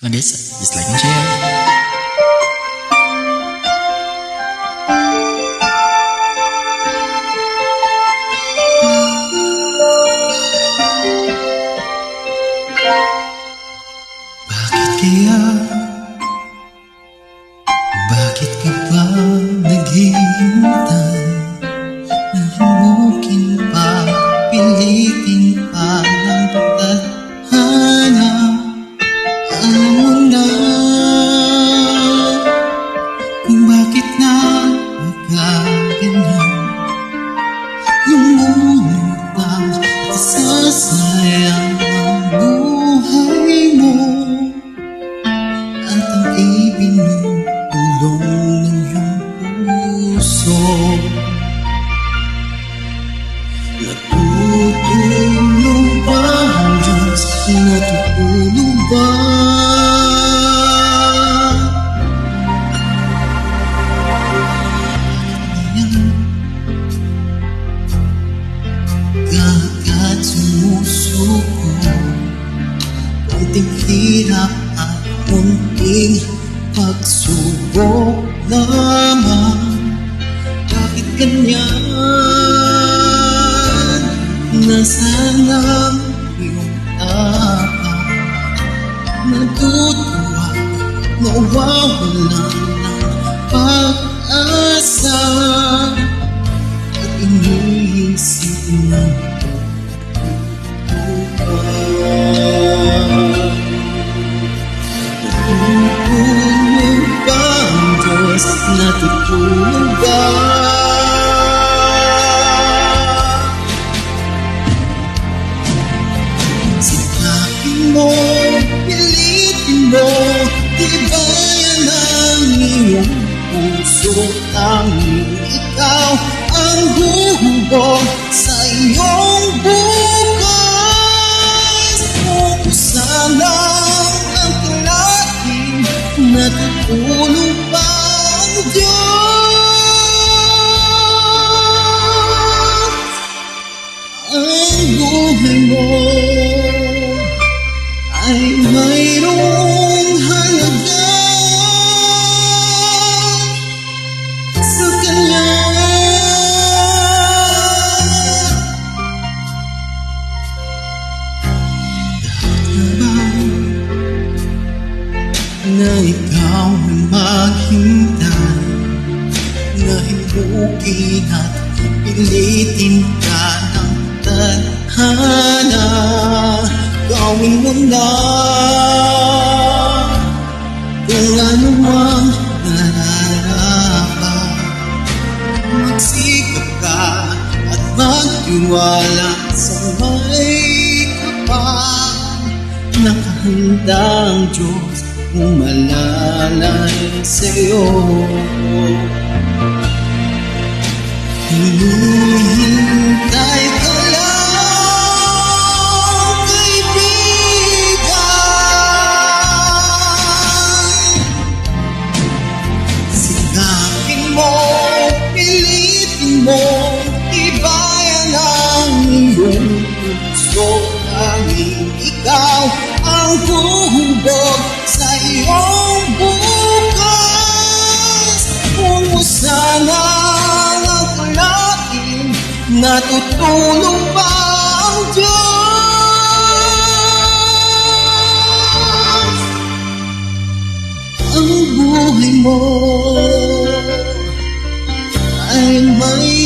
Lang guys, just like and share. Bakit na nagkaganyan Lumunod ang sasayang ang buhay mo At ang ibinulong ng iyong puso Natutulog ba ang Diyos? Natutulog ba? Pagsubok lamang Bakit ganyan? Nasaan ang iyong tapang Natutuwa, nawawala ng pag-asa mo, pilitin mo Tibayan ang iyong puso Tanging ikaw ang huhubog sa bukas Kung sana ang kalaking natutulog pa Diyos ang buhay mo ay mayroong halaga sa Kanya. Na ikaw ay maghintay himukin at pilitin ka ng tadhana. Gawin mo na. Kung ano ang nararapat Magsikap ka at magtiwala sa may kapal. Nakahanda ang Diyos umalalay sa'yo Hinihintay ka lang, kaibigan. Sikapin mo, pilitin mo Tibayan ang iyong puso Tanging ikaw ang huhubog sa iyong bukas Tutulong ba ang Diyos? Ang buhay mo ay may